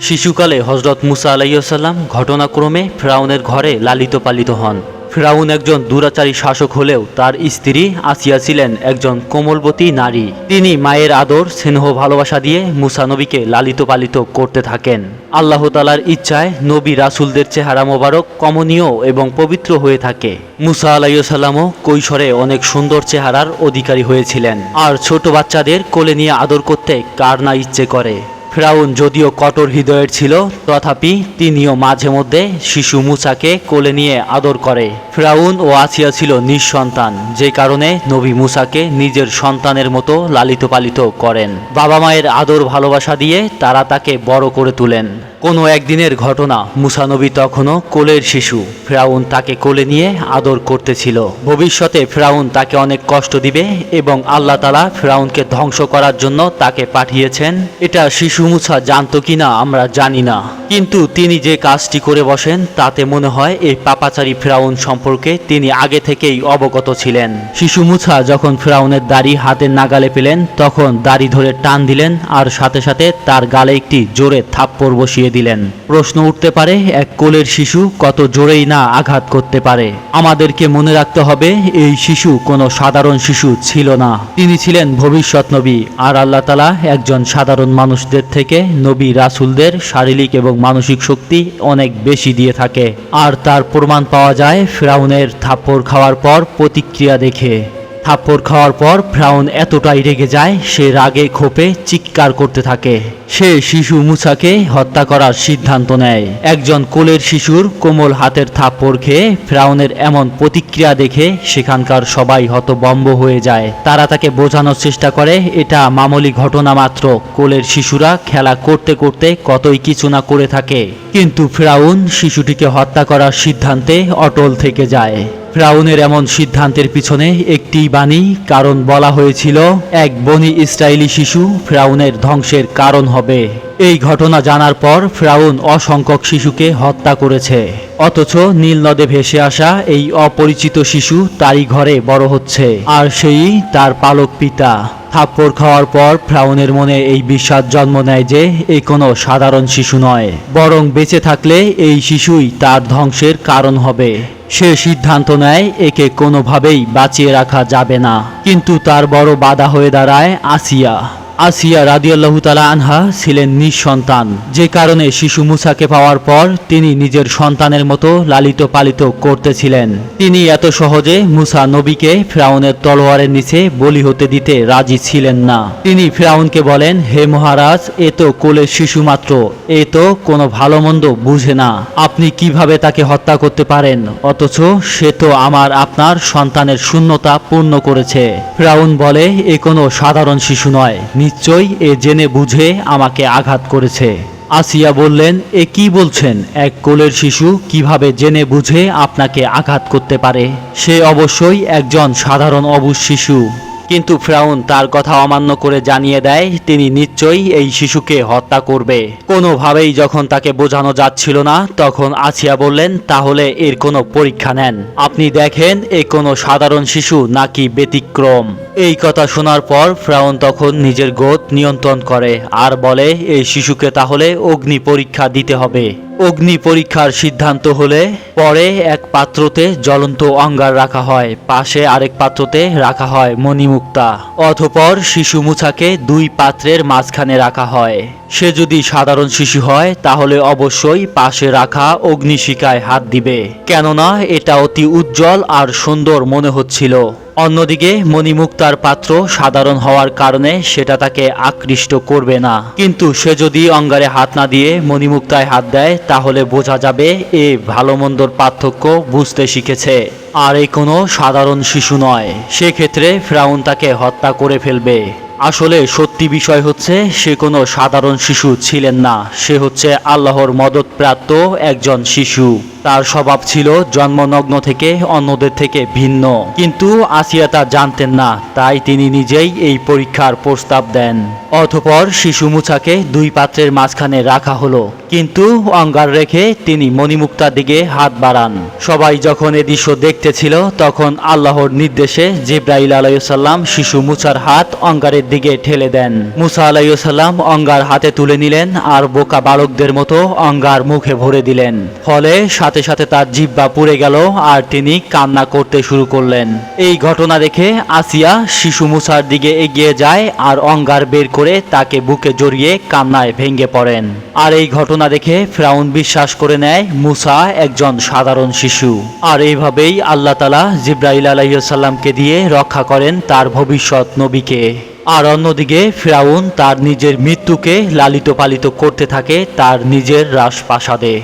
শিশুকালে হজরত মুসা আলাইসাল্লাম ঘটনাক্রমে ফ্রাউনের ঘরে লালিত পালিত হন। ফ্রাউন একজন দুরাচারী শাসক হলেও তার স্ত্রী আসিয়া ছিলেন একজন কোমলবতী নারী। তিনি মায়ের আদর, স্নেহ, ভালোবাসা দিয়ে মুসা নবীকে লালিত পালিত করতে থাকেন। আল্লাহ তালার ইচ্ছায় নবী রাসুলদের চেহারা মোবারক, কমনীয় এবং পবিত্র হয়ে থাকে। মুসা আলাইসাল্লামও কৈশোরে অনেক সুন্দর চেহারার অধিকারী হয়েছিলেন। আর ছোট বাচ্চাদের কোলে নিয়ে আদর করতে কার না ইচ্ছে করে। ফেরাউন যদিও কঠোর হৃদয়ের ছিল, তথাপি তিনিও মাঝে মধ্যে শিশু মুসাকে কোলে নিয়ে আদর করে। ফ্রাউন ও আসিয়া ছিল নিঃসন্তান, যে কারণে নবী মুসাকে নিজের সন্তানের মতো লালিত পালিত করেন। বাবা মায়ের আদর ভালোবাসা দিয়ে তারা তাকে বড় করে তুলেন। কোনো একদিনের ঘটনা মুসা নবী তখনও কোলের শিশু। ফ্রাউন তাকে কোলে নিয়ে আদর করতেছিল। ভবিষ্যতে ফ্রাউন তাকে অনেক কষ্ট দিবে এবং আল্লাহ তালা ফেরাউনকে ধ্বংস করার জন্য তাকে পাঠিয়েছেন। এটা শিশু মুসা জানতো কিনা আমরা জানি না। কিন্তু তিনি যে কাজটি করে বসেন, তাতে মনে হয় এই পাপাচারী ফেরাউন সম্পর্কে তিনি আগে থেকেই অবগত ছিলেন। শিশু মুসা যখন ফেরাউনের দাড়ি হাতের নাগালে পেলেন, তখন দাড়ি ধরে টান দিলেন আর সাথে সাথে তার গালে একটি জোরে থাপ্পড় বসিয়ে দিলেন। প্রশ্ন উঠতে পারে, এক কোলের শিশু কত জোরেই না আঘাত করতে পারে? আমাদেরকে মনে রাখতে হবে, এই শিশু কোনো সাধারণ শিশু ছিল না। তিনি ছিলেন ভবিষ্যৎ নবী, আর আল্লাহ তালা একজন সাধারণ মানুষদের থেকে নবী রাসুলদের শারীরিক এবং মানসিক শক্তি অনেক বেশি দিয়ে থাকে। আর তার প্রমাণ পাওয়া যায় ফ্রাউনের থাপ্পড় খাওয়ার পর প্রতিক্রিয়া দেখে। থাপ্পড় খাওয়ার পর ফ্রাউন এতটাই রেগে যায়, সে রাগে ক্ষোভে চিৎকার করতে থাকে। সে শিশু মুসাকে হত্যা করার সিদ্ধান্ত নেয়। একজন কোলের শিশুর কোমল হাতের থাপ্পড় খেয়ে ফ্রাউনের এমন প্রতিক্রিয়া দেখে সেখানকার সবাই হতবম্ব হয়ে যায়। তারা তাকে বোঝানোর চেষ্টা করে, এটা মামুলি ঘটনা মাত্র। কোলের শিশুরা খেলা করতে করতে কতই কিছু না করে থাকে। কিন্তু ফ্রাউন শিশুটিকে হত্যা করার সিদ্ধান্তে অটল থেকে যায়। ফ্রাউনের এমন সিদ্ধান্তের পিছনে একটি বাণী, কারণ বলা হয়েছিল, এক বনি ইসরায়েলি শিশু ফ্রাউনের ধ্বংসের কারণ হবে। এই ঘটনা জানার পর ফ্রাউন অসংখ্যক শিশুকে হত্যা করেছে। অথচ নীল নদে ভেসে আসা এই অপরিচিত শিশু তারই ঘরে বড় হচ্ছে। আর সেই তার পালক পিতা। থাপ্পড় খাওয়ার পর ফ্রাউনের মনে এই বিশ্বাস জন্ম নেয় যে, এ কোনো সাধারণ শিশু নয়। বরং বেঁচে থাকলে এই শিশুই তার ধ্বংসের কারণ হবে। সে সিদ্ধান্ত নেয়, একে কোনোভাবেই বাঁচিয়ে রাখা যাবে না। কিন্তু তার বড় বাধা হয়ে দাঁড়ায় আসিয়া। আসিয়া রাদিয়াল্লাহু তালা আনহা ছিলেন নিঃসন্তান। যে কারণে শিশু মুসাকে পাওয়ার পর তিনি নিজের সন্তানের মতো লালিত পালিত করতেছিলেন। তিনি এত সহজে মুসা নবীকে ফ্রাউনের তলোয়ারের নিচে বলি হতে দিতে রাজি ছিলেন না। তিনি ফ্রাউনকে বলেন, হে মহারাজ, এ তো কোলের শিশু মাত্র। এ তো কোনো ভালো মন্দ বুঝে না। আপনি কীভাবে তাকে হত্যা করতে পারেন? অথচ সে তো আমার, আপনার সন্তানের শূন্যতা পূর্ণ করেছে। ফ্রাউন বলে, এ কোনো সাধারণ শিশু নয়। নিশ্চয়ই এ জেনে বুঝে আমাকে আঘাত করেছে। আসিয়া বললেন, এ কি বলছেন? এক কোলের শিশু কীভাবে জেনে বুঝে আপনাকে আঘাত করতে পারে? সে অবশ্যই একজন সাধারণ অবুজ শিশু। কিন্তু ফ্রাউন তার কথা অমান্য করে জানিয়ে দেয়, তিনি নিশ্চয়ই এই শিশুকে হত্যা করবে। কোনোভাবেই যখন তাকে বোঝানো যাচ্ছিল না, তখন আসিয়া বললেন, তাহলে এর কোনো পরীক্ষা নেন। আপনি দেখেন, এ কোনো সাধারণ শিশু নাকি ব্যতিক্রম। এই কথা শোনার পর ফ্রাউন তখন নিজের গোত নিয়ন্ত্রণ করে আর বলে, এই শিশুকে তাহলে অগ্নি পরীক্ষা দিতে হবে। অগ্নি পরীক্ষার সিদ্ধান্ত হলে পরে এক পাত্রতে জ্বলন্ত অঙ্গার রাখা হয়, পাশে আরেক পাত্রতে রাখা হয় মণিমুক্তা। অথপর শিশু মুছাকে দুই পাত্রের মাঝখানে রাখা হয়। সে যদি সাধারণ শিশু হয়, তাহলে অবশ্যই পাশে রাখা অগ্নিশিকায় হাত দিবে। কেননা এটা অতি উজ্জ্বল আর সুন্দর মনে হচ্ছিল। অন্যদিকে মণিমুক্তার পাত্র সাধারণ হওয়ার কারণে সেটা তাকে আকৃষ্ট করবে না। কিন্তু সে যদি অঙ্গারে হাত না দিয়ে মণিমুক্তায় হাত দেয়, তাহলে বোঝা যাবে এ ভালো মন্দর পার্থক্য বুঝতে শিখেছে। আর এ কোনো সাধারণ শিশু নয়। সেক্ষেত্রে ফ্রাউন তাকে হত্যা করে ফেলবে। আসলে সত্যি বিষয় হচ্ছে, সে কোনো সাধারণ শিশু ছিলেন না। সে হচ্ছে আল্লাহর মদতপ্রাপ্ত একজন শিশু। তার স্বভাব ছিল জন্মনগ্ন থেকে অন্যদের থেকে ভিন্ন। কিন্তু আসিয়া তা জানতেন না, তাই তিনি নিজেই এই পরীক্ষার প্রস্তাব দেন। অতপর শিশু মুছাকে দুই পাত্রের মাঝখানে রাখা হলো, কিন্তু অঙ্গার রেখে তিনি মণিমুক্তার দিকে হাত বাড়ান। সবাই যখন এ দৃশ্য দেখতেছিল, তখন আল্লাহর নির্দেশে জিব্রাইল আলাইসাল্লাম শিশু মুছার হাত অঙ্গারের দিকে ঠেলে দেন। মুসা আলাইসাল্লাম অঙ্গার হাতে তুলে নিলেন আর বোকা বালকদের মতো অঙ্গার মুখে ভরে দিলেন। ফলে সাথে সাথে তার জিব্বা পুড়ে গেল আর তিনি কান্না করতে শুরু করলেন। এই ঘটনা দেখে আসিয়া শিশু মুসার দিকে এগিয়ে যায় আর অঙ্গার বের করে তাকে বুকে জড়িয়ে কান্নায় ভেঙে পড়েন। আর এই ঘটনা দেখে ফ্রাউন বিশ্বাস করে নেয় মুসা একজন সাধারণ শিশু। আর এইভাবেই আল্লাহ তালা জিব্রাইল আলাইসাল্লামকে দিয়ে রক্ষা করেন তার ভবিষ্যৎ নবীকে। আর অন্যদিকে ফ্রাউন তার নিজের মৃত্যুকে লালিত পালিত করতে থাকে তার নিজের রাজপ্রাসাদে।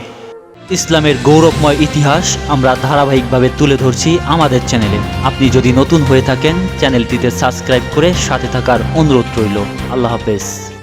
ইসলামের গৌরবময় ইতিহাস আমরা ধারাবাহিকভাবে তুলে ধরছি আমাদের চ্যানেলে। আপনি যদি নতুন হয়ে থাকেন, চ্যানেলটিতে সাবস্ক্রাইব করে সাথে থাকার অনুরোধ রইল। আল্লাহ হাফেজ।